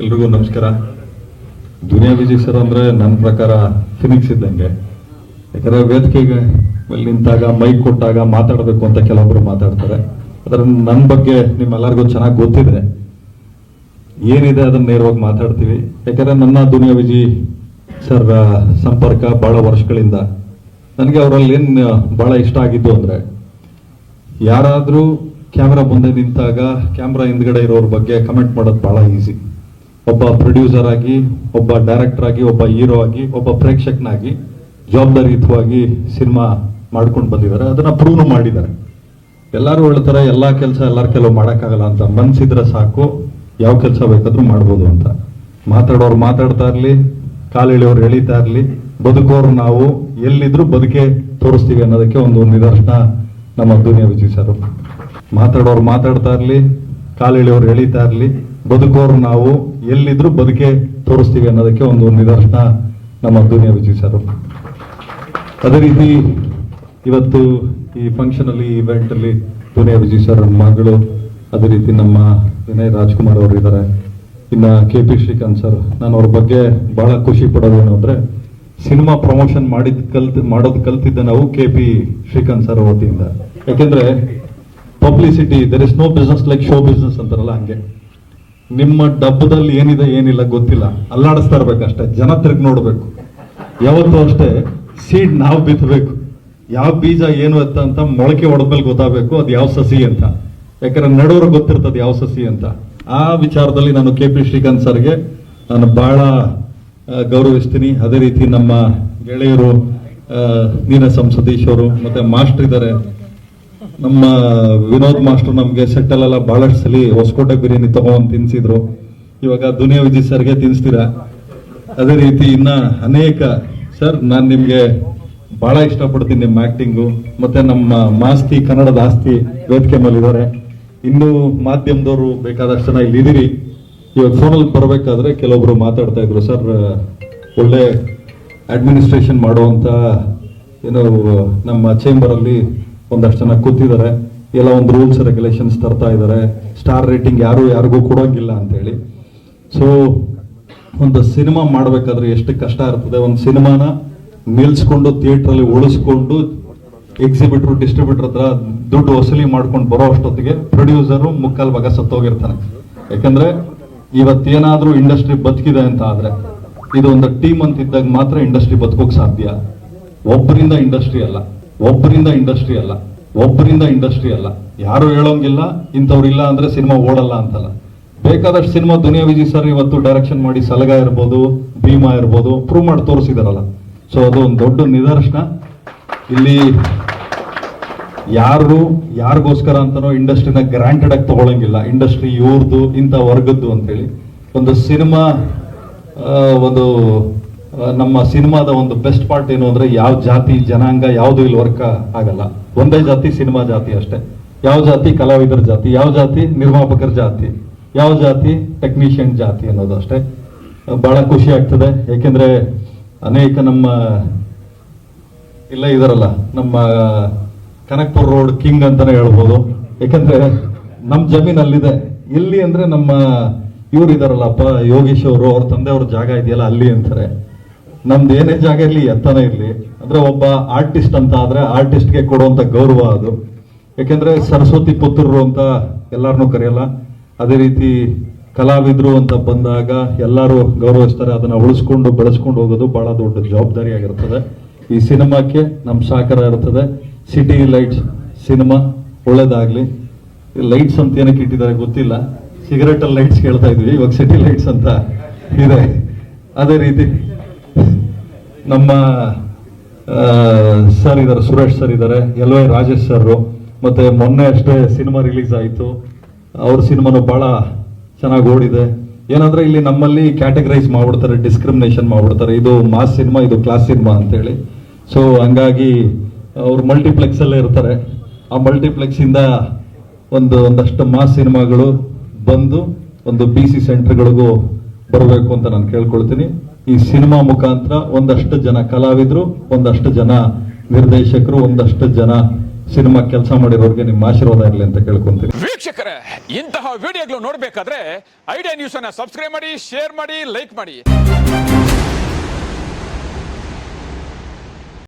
ಎಲ್ರಿಗೂ ನಮಸ್ಕಾರ. ದುನಿಯಾ ವಿಜಯ್ ಸರ್ ಅಂದ್ರೆ ನನ್ನ ಪ್ರಕಾರ ಫಿನಿಕ್ಸ್ ಇದ್ದಂಗೆ. ಯಾಕಂದ್ರೆ ವೇದಿಕೆಗೆ ಅಲ್ಲಿ ನಿಂತಾಗ ಮೈಕ್ ಕೊಟ್ಟಾಗ ಮಾತಾಡಬೇಕು ಅಂತ ಕೆಲವೊಬ್ರು ಮಾತಾಡ್ತಾರೆ. ಅದರ ನನ್ನ ಬಗ್ಗೆ ನಿಮ್ಮೆಲ್ಲರಿಗೂ ಚೆನ್ನಾಗಿ ಗೊತ್ತಿದೆ. ಏನಿದೆ ಅದನ್ನ ನೇರವಾಗಿ ಮಾತಾಡ್ತೀವಿ. ಯಾಕಂದ್ರೆ ನನ್ನ ದುನಿಯಾ ವಿಜಿ ಸರ್ ಸಂಪರ್ಕ ಬಹಳ ವರ್ಷಗಳಿಂದ. ನನಗೆ ಅವರಲ್ಲಿ ಏನು ಬಹಳ ಇಷ್ಟ ಆಗಿದ್ದು ಅಂದ್ರೆ, ಯಾರಾದರೂ ಕ್ಯಾಮ್ರಾ ಮುಂದೆ ನಿಂತಾಗ, ಕ್ಯಾಮ್ರಾ ಹಿಂದ್ಗಡೆ ಇರೋರ ಬಗ್ಗೆ ಕಮೆಂಟ್ ಮಾಡೋದು ಬಹಳ ಈಸಿ ಒಬ್ಬ ಪ್ರೊಡ್ಯೂಸರ್ ಆಗಿ, ಒಬ್ಬ ಡೈರೆಕ್ಟರ್ ಆಗಿ, ಒಬ್ಬ ಹೀರೋ ಆಗಿ, ಒಬ್ಬ ಪ್ರೇಕ್ಷಕನಾಗಿ, ಜವಾಬ್ದಾರಿಯುತವಾಗಿ ಸಿನಿಮಾ ಮಾಡ್ಕೊಂಡು ಬಂದಿದ್ದಾರೆ. ಅದನ್ನ ಪ್ರೂವ್ ಮಾಡಿದ್ದಾರೆ. ಎಲ್ಲರೂ ಹೇಳ್ತಾರೆ, ಎಲ್ಲಾ ಕೆಲಸ ಎಲ್ಲರ ಕೆಲವು ಮಾಡೋಕ್ಕಾಗಲ್ಲ ಅಂತ. ಮನ್ಸಿದ್ರೆ ಸಾಕು, ಯಾವ ಕೆಲಸ ಬೇಕಾದ್ರೂ ಮಾಡ್ಬೋದು ಅಂತ. ಮಾತಾಡೋರು ಮಾತಾಡ್ತಾ ಇರ್ಲಿ ಕಾಲೆಳೆಯೋರು ಎಳಿತಾ ಇರ್ಲಿ, ಬದುಕೋರು ನಾವು, ಎಲ್ಲಿದ್ರೂ ಬದುಕೆ ತೋರಿಸ್ತೀವಿ ಅನ್ನೋದಕ್ಕೆ ಒಂದು ನಿದರ್ಶನ ನಮ್ಮ ದುನಿಯಾ ವಿಜಯ್ ಸರ್. ಮಾತಾಡೋರು ಮಾತಾಡ್ತಾ ಇರ್ಲಿ ಕಾಲೆಳೆಯೋರು ಎಳಿತಾ ಇರ್ಲಿ ಬದುಕೋರು ನಾವು, ಎಲ್ಲಿದ್ರು ಬದುಕೆ ತೋರಿಸ್ತೀವಿ ಅನ್ನೋದಕ್ಕೆ ಒಂದು ನಿದರ್ಶನ ನಮ್ಮ ದುನಿಯಾ ವಿಜಯ್ ಸರ್. ಅದೇ ರೀತಿ ಇವತ್ತು ಈ ಫಂಕ್ಷನ್ ಅಲ್ಲಿ ಇವೆಂಟ್ ಅಲ್ಲಿ ದುನಿಯಾ ವಿಜಯ್ ಸರ್ ಮಗಳು, ಅದೇ ರೀತಿ ನಮ್ಮ ವಿನಯ್ ರಾಜ್ಕುಮಾರ್ ಅವರು ಇದ್ದಾರೆ. ಇನ್ನ ಕೆ ಪಿ ಶ್ರೀಕಾಂತ್ ಸರ್, ನಾನು ಅವ್ರ ಬಗ್ಗೆ ಬಹಳ ಖುಷಿ ಪಡೋದೇನು ಅಂದ್ರೆ, ಸಿನಿಮಾ ಪ್ರಮೋಷನ್ ಮಾಡಿದ್ ಕಲ್ತ್, ಮಾಡೋದು ಕಲ್ತಿದ್ದ ನಾವು ಕೆ ಪಿ ಶ್ರೀಕಾಂತ್ ಸರ್ ವತಿಯಿಂದ. ಯಾಕೆಂದ್ರೆ publicity there is no business like show business ಅಂತಾರಲ್ಲ ಹಂಗೆ. ನಿಮ್ಮ ಡಬ್ಬದಲ್ಲಿ ಏನಿದೆ, ಏನಿಲ್ಲ ಗೊತ್ತಿಲ್ಲ. ಅಲ್ಲಾಡಿಸ್ತಾ ಇರ್ಬೇಕಷ್ಟೇ ಜನ ತಿರುಗಿ ನೋಡಬೇಕು. ಯಾವತ್ತೂ ಅಷ್ಟೇ ಸೀಡ್ ನಾವು ಬಿತ್ತಬೇಕು ಯಾವ ಬೀಜ ಏನು ಎತ್ತ ಅಂತ ಮೊಳಕೆ ಹೊಡೆದ್ಮೇಲೆ ಗೊತ್ತಾಗಬೇಕು. ಅದು ಯಾವ ಸಸಿ ಅಂತ. ಯಾಕಂದ್ರೆ ನಡೋರು ಗೊತ್ತಿರ್ತದೆ ಯಾವ ಸಸಿ ಅಂತ. ಆ ವಿಚಾರದಲ್ಲಿ ನಾನು ಕೆ ಪಿ ಶ್ರೀಕಾಂತ್ ಸರ್ಗೆ ನಾನು ಬಹಳ ಗೌರವಿಸ್ತೀನಿ. ಅದೇ ರೀತಿ ನಮ್ಮ ಗೆಳೆಯರು ನೀನ ಅವರು, ಮತ್ತೆ ಮಾಸ್ಟರ್ ಇದ್ದಾರೆ. ನಮ್ಮ ವಿನೋದ್ ಮಾಸ್ಟರ್ ನಮ್ಗೆ ಸೆಟ್ಟಲ್ಲೆಲ್ಲ ಬಹಳಷ್ಟು ಸಲ ಹೊಸಕೋಟೆ ಬಿರಿಯಾನಿ ತಗೊಂಡ್ ತಿನ್ಸಿದ್ರು. ಇವಾಗ ದುನಿಯಾ ವಿಜಯ್ ಸರ್ಗೆ ತಿನ್ಸ್ತೀರಾ. ಅದೇ ರೀತಿ ಇನ್ನ ಅನೇಕ, ಸರ್ ನಾನು ನಿಮ್ಗೆ ಬಹಳ ಇಷ್ಟಪಡ್ತೀನಿ ನಿಮ್ಮ ಆಕ್ಟಿಂಗು ಮತ್ತೆ ನಮ್ಮ ಮಾಸ್ತಿ, ಕನ್ನಡದ ಆಸ್ತಿ ವೇದಿಕೆ ಮೇಲೆ ಇದ್ದಾರೆ ಇನ್ನು ಮಾಧ್ಯಮದವರು ಬೇಕಾದಷ್ಟು ಜನ ಇಲ್ಲಿ ಇದ್ದೀರಿ ಇವಾಗ ಫೋನಲ್ಲಿ ಬರಬೇಕಾದ್ರೆ ಕೆಲವೊಬ್ರು ಮಾತಾಡ್ತಾ ಇದ್ರು, ಸರ್, ಒಳ್ಳೆ ಅಡ್ಮಿನಿಸ್ಟ್ರೇಷನ್ ಮಾಡುವಂತ, ಏನೋ, ನಮ್ಮ ಚೇಂಬರ್ ಅಲ್ಲಿ ಒಂದಷ್ಟು ಜನ ಕೂತಿದ್ದಾರೆ. ಎಲ್ಲ ಒಂದು ರೂಲ್ಸ್ ರೆಗ್ಯುಲೇಷನ್ಸ್ ತರ್ತಾ ಇದ್ದಾರೆ. ಸ್ಟಾರ್ ರೇಟಿಂಗ್ ಯಾರು ಯಾರಿಗೂ ಕೊಡೋಂಗಿಲ್ಲ ಅಂತ ಹೇಳಿ ಸೊ ಒಂದು ಸಿನಿಮಾ ಮಾಡಬೇಕಾದ್ರೆ ಎಷ್ಟು ಕಷ್ಟ ಇರ್ತದೆ. ಒಂದು ಸಿನಿಮಾನ ನಿಲ್ಸ್ಕೊಂಡು ಥಿಯೇಟರ್ ಅಲ್ಲಿ ಉಳಿಸ್ಕೊಂಡು ಎಕ್ಸಿಬಿಟ್ರು ಡಿಸ್ಟ್ರಿಬ್ಯೂಟರ್ ಹತ್ರ ದುಡ್ಡು ವಸೂಲಿ ಮಾಡ್ಕೊಂಡು ಬರೋ ಅಷ್ಟೊತ್ತಿಗೆ ಪ್ರೊಡ್ಯೂಸರು ಮುಕ್ಕಾಲ್ ಭಾಗ ಸತ್ತೋಗಿರ್ತಾನೆ. ಯಾಕಂದ್ರೆ ಇವತ್ತೇನಾದ್ರೂ ಇಂಡಸ್ಟ್ರಿ ಬದುಕಿದೆ ಅಂತ ಆದ್ರೆ ಇದು ಒಂದು ಟೀಮ್ ಅಂತ ಇದ್ದಾಗ ಮಾತ್ರ ಇಂಡಸ್ಟ್ರಿ ಬದುಕೋಕೆ ಸಾಧ್ಯ. ಒಬ್ಬರಿಂದ ಇಂಡಸ್ಟ್ರಿ ಅಲ್ಲ. ಒಬ್ಬರಿಂದ ಇಂಡಸ್ಟ್ರಿ ಅಲ್ಲ. ಒಬ್ಬರಿಂದ ಇಂಡಸ್ಟ್ರಿ ಅಲ್ಲ. ಯಾರು ಹೇಳೋಂಗಿಲ್ಲ, ಇಂಥವ್ರು ಇಲ್ಲ ಅಂದ್ರೆ ಸಿನಿಮಾ ಓಡಲ್ಲ ಅಂತಲ್ಲ. ಬೇಕಾದಷ್ಟು ಸಿನಿಮಾ ದುನಿಯಾ ವಿಜಿ ಸರ್ ಇವತ್ತು ಡೈರೆಕ್ಷನ್ ಮಾಡಿ ಸಲಗ ಇರ್ಬೋದು, ಭೀಮಾ ಇರ್ಬೋದು ಪ್ರೂವ್ ಮಾಡಿ ತೋರಿಸಿದಾರಲ್ಲ. ಸೊ ಅದು ಒಂದು ದೊಡ್ಡ ನಿದರ್ಶನ. ಇಲ್ಲಿ ಯಾರು ಯಾರಿಗೋಸ್ಕರ ಅಂತನೋ ಇಂಡಸ್ಟ್ರಿನ ಗ್ರಾಂಟೆಡ್ ಆಗಿ ತಗೊಳಂಗಿಲ್ಲ. ಇಂಡಸ್ಟ್ರಿ ಇವ್ರದ್ದು ಇಂಥ ವರ್ಗದ್ದು ಅಂತೇಳಿ. ಒಂದು ಸಿನಿಮಾ ಒಂದು ನಮ್ಮ ಸಿನಿಮಾದ ಒಂದು ಬೆಸ್ಟ್ ಪಾರ್ಟ್ ಏನು ಅಂದರೆ ಯಾವ ಜಾತಿ, ಜನಾಂಗ, ಯಾವುದು ಇಲ್ಲಿ ವರ್ಕ್ ಆಗಲ್ಲ. ಒಂದೇ ಜಾತಿ ಸಿನಿಮಾ ಜಾತಿ ಅಷ್ಟೇ. ಯಾವ ಜಾತಿ ಕಲಾವಿದರ ಜಾತಿ, ಯಾವ ಜಾತಿ ನಿರ್ಮಾಪಕರ ಜಾತಿ, ಯಾವ ಜಾತಿ ಟೆಕ್ನಿಷಿಯನ್ ಜಾತಿ ಅನ್ನೋದು ಅಷ್ಟೇ. ಭಾಳ ಖುಷಿ ಆಗ್ತದೆ. ಏಕೆಂದರೆ ಅನೇಕ ನಮ್ಮ, ಇಲ್ಲ ಇದರಲ್ಲ, ನಮ್ಮ ಕನಕ್ಪುರ್ ರೋಡ್ ಕಿಂಗ್ ಅಂತಾನೆ ಹೇಳ್ಬೋದು. ಯಾಕಂದ್ರೆ ನಮ್ಮ ಜಮೀನ್ ಇಲ್ಲಿ ಅಂದರೆ ನಮ್ಮ ಇವ್ರು ಇದಾರಲ್ಲಪ್ಪ ಯೋಗೇಶ್ ಅವರು, ಅವ್ರ ತಂದೆ ಅವ್ರ ಜಾಗ ಇದೆಯಲ್ಲ ಅಲ್ಲಿ ಅಂತಾರೆ. ನಮ್ದು ಏನೇ ಜಾಗ ಇರಲಿ, ಎತ್ತನೇ ಇರಲಿ. ಅಂದರೆ ಒಬ್ಬ ಆರ್ಟಿಸ್ಟ್ ಅಂತ ಆದರೆ ಆರ್ಟಿಸ್ಟ್ಗೆ ಕೊಡುವಂಥ ಗೌರವ ಅದು. ಯಾಕೆಂದರೆ ಸರಸ್ವತಿ ಪುತ್ರರು ಅಂತ ಎಲ್ಲರನ್ನೂ ಕರೆಯಲ್ಲ, ಅದೇ ರೀತಿ ಕಲಾವಿದರು ಅಂತ ಬಂದಾಗ ಎಲ್ಲರೂ ಗೌರವಿಸ್ತಾರೆ. ಅದನ್ನು ಉಳಿಸ್ಕೊಂಡು, ಬೆಳೆಸ್ಕೊಂಡು ಹೋಗೋದು ಭಾಳ ದೊಡ್ಡ ಜವಾಬ್ದಾರಿಯಾಗಿರ್ತದೆ ಈ ಸಿನಿಮಾಕ್ಕೆ ನಮ್ಮ ಸಹಕಾರ ಇರ್ತದೆ. ಸಿಟಿ ಲೈಟ್ಸ್ ಸಿನಿಮಾ ಒಳ್ಳೇದಾಗಲಿ. ಲೈಟ್ಸ್ ಅಂತ ಏನಕ್ಕೆ ಇಟ್ಟಿದ್ದಾರೆ ಗೊತ್ತಿಲ್ಲ. ಸಿಗರೇಟಲ್ಲಿ ಲೈಟ್ಸ್ ಕೇಳ್ತಾ ಇದ್ವಿ. ಇವಾಗ ಸಿಟಿ ಲೈಟ್ಸ್ ಅಂತ ಇದೆ. ಅದೇ ರೀತಿ ನಮ್ಮ ಸರ್ ಇದ್ದಾರೆ, ಸುರೇಶ್ ಸರ್ ಇದ್ದಾರೆ ಎಲ್ ವೈ ರಾಜೇಶ್ ಸರ್ ಮತ್ತೆ ಮೊನ್ನೆ ಅಷ್ಟೇ ಸಿನಿಮಾ ರಿಲೀಸ್ ಆಯಿತು. ಅವ್ರ ಸಿನಿಮಾನು ಬಹಳ ಚೆನ್ನಾಗಿ ಓಡಿದೆ. ಏನಂದ್ರೆ ಇಲ್ಲಿ ನಮ್ಮಲ್ಲಿ ಕ್ಯಾಟಗರೈಸ್ ಮಾಡ್ಬಿಡ್ತಾರೆ ಡಿಸ್ಕ್ರಿಮಿನೇಷನ್ ಮಾಡ್ಬಿಡ್ತಾರೆ. ಇದು ಮಾಸ್ ಸಿನಿಮಾ ಇದು ಕ್ಲಾಸ್ ಸಿನಿಮಾ ಅಂತೇಳಿ. ಸೊ ಹಂಗಾಗಿ ಅವರು ಮಲ್ಟಿಪ್ಲೆಕ್ಸ್ ಅಲ್ಲೇ ಇರ್ತಾರೆ. ಆ ಮಲ್ಟಿಪ್ಲೆಕ್ಸ್ ಇಂದ ಒಂದು, ಒಂದಷ್ಟು ಮಾಸ್ ಸಿನಿಮಾಗಳು ಬಂದು ಒಂದು ಬಿ ಸಿ ಸೆಂಟ್ರ್ಗಳಿಗೂ ಬರಬೇಕು ಅಂತ ನಾನು ಕೇಳ್ಕೊಳ್ತೀನಿ. ಈ ಸಿನಿಮಾ ಮುಖಾಂತರ ಒಂದಷ್ಟು ಜನ ಕಲಾವಿದರು, ಒಂದಷ್ಟು ಜನ ನಿರ್ದೇಶಕರು, ಒಂದಷ್ಟು ಜನ ಸಿನಿಮಾ ಕೆಲಸ ಮಾಡಿರೋರಿಗೆ ನಿಮ್ಮ ಆಶೀರ್ವಾದ ಇರಲಿ ಅಂತ ಕೇಳ್ಕೊಂತೀನಿ. ವೀಕ್ಷಕರೇ, ಇಂತಹ ವಿಡಿಯೋಗಳು ನೋಡಬೇಕಾದ್ರೆ ಐಡಿಯಾ ನ್ಯೂಸ್ ಅನ್ನ ಸಬ್ಸ್ಕ್ರೈಬ್ ಮಾಡಿ ಶೇರ್ ಮಾಡಿ ಲೈಕ್ ಮಾಡಿ.